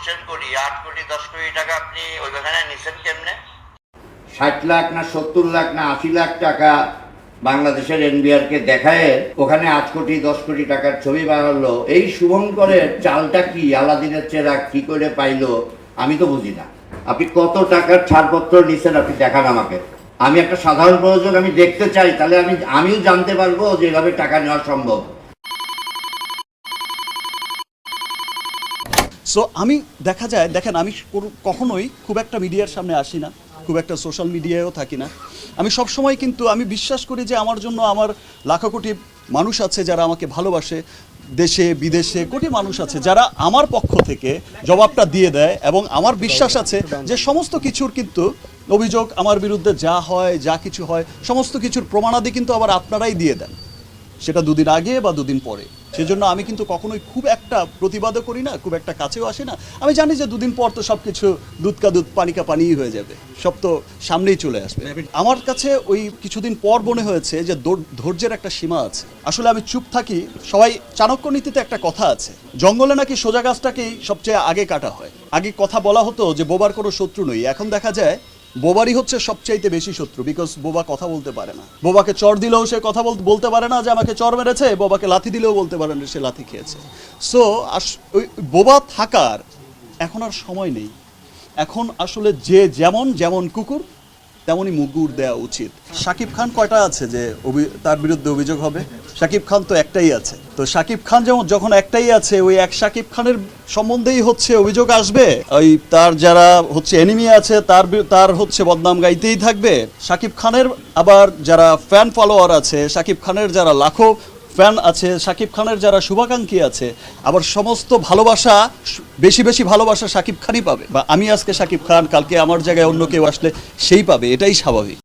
Question করি, আট কোটি, দশ কোটি টাকা আপনি ওইখানে নিছেন কেমনে? ষাট লাখ না সত্তর লাখ না আশি লাখ টাকা বাংলাদেশের এনবিআর কে দেখায় ওখানে আট কোটি, দশ কোটি টাকার ছবি বানালো। এই শুভঙ্করের চালটা কি, আলাদিনের চেরা কি করে পাইলো, আমি তো বুঝি না। আপনি কত টাকার ছাড়পত্র নিছেন আপনি দেখান আমাকে। আমি একটা সাধারণ প্রয়োজন আমি দেখতে চাই, তাহলে আমি, আমিও জানতে পারব যে এভাবে টাকা নেওয়া সম্ভব। সো আমি দেখা যায়, দেখেন, আমি কখনোই খুব একটা মিডিয়ার সামনে আসি না, খুব একটা সোশ্যাল মিডিয়ায়ও থাকি না। আমি সব সময় কিন্তু, আমি বিশ্বাস করি যে আমার জন্য আমার লাখো কোটি মানুষ আছে যারা আমাকে ভালোবাসে, দেশে, বিদেশে কোটি মানুষ আছে যারা আমার পক্ষ থেকে জবাবটা দিয়ে দেয় এবং আমার বিশ্বাস আছে যে সমস্ত কিছুর কিন্তু অভিযোগ আমার বিরুদ্ধে যা হয়, যা কিছু হয়, সমস্ত কিছুর প্রমাণাদি কিন্তু আবার আপনারাই দিয়ে দেন। সেটা দুদিন আগে বা দুদিন পরে। সেজন্য আমি কিন্তু কখনোই খুব একটা প্রতিবাদও করি না, খুব একটা কাছেও আসি না। আমি জানি যে দুদিন পর তো সব কিছু দুধ কা দুধ, পানি কা পানিই হয়ে যাবে। সব তো সামনেই চলে আসবে। আমার কাছে ওই কিছুদিন পর মনে হয়েছে যে ধৈর্যের একটা সীমা আছে। আসলে আমি চুপ থাকি, সবাই চাণক্য নীতিতে একটা কথা আছে। জঙ্গলে নাকি সোজা গাছটাকেই সবচেয়ে আগে কাটা হয়। আগে কথা বলা হতো যে বোবার কোনো শত্রু নই। এখন দেখা যায় বোবারই হচ্ছে সবচাইতে বেশি শত্রু বিকজ বোবা কথা বলতে পারে না। বোবাকে চর দিলেও সে কথা বলতে পারে না যে আমাকে চর মেরেছে, বোবাকে লাথি দিলেও বলতে পারে না সে লাথি খেয়েছে। সো ওই বোবা থাকার এখন আর সময় নেই। এখন আসলে যে যেমন যেমন কুকুর তেমনই মুগুর দেওয়া উচিত। শাকিব খান কয়টা আছে যে তার বিরুদ্ধে অভিযোগ হবে? শাকিব খান তো একটাই আছে। তো শাকিব খান যেমন যখন একটাই আছে, ওই এক শাকিব খানের সম্বন্ধেই হচ্ছে অভিযোগ আসবে? ওই তার যারা হচ্ছে এনিমি আছে, তার তার হচ্ছে বদনাম গাইতেই থাকবে? শাকিব খানের আবার যারা ফ্যান ফলোয়ার আছে, শাকিব খানের যারা লাখো ফ্যান আছে, সাকিব খানের যারা শুভাকাঙ্ক্ষী আছে, আবার সমস্ত ভালোবাসা, বেশি বেশি ভালোবাসা সাকিব খানই পাবে। বা আমি আজকে সাকিব খান, কালকে আমার জায়গায় অন্য কেউ আসলে সেই পাবে, এটাই স্বাভাবিক।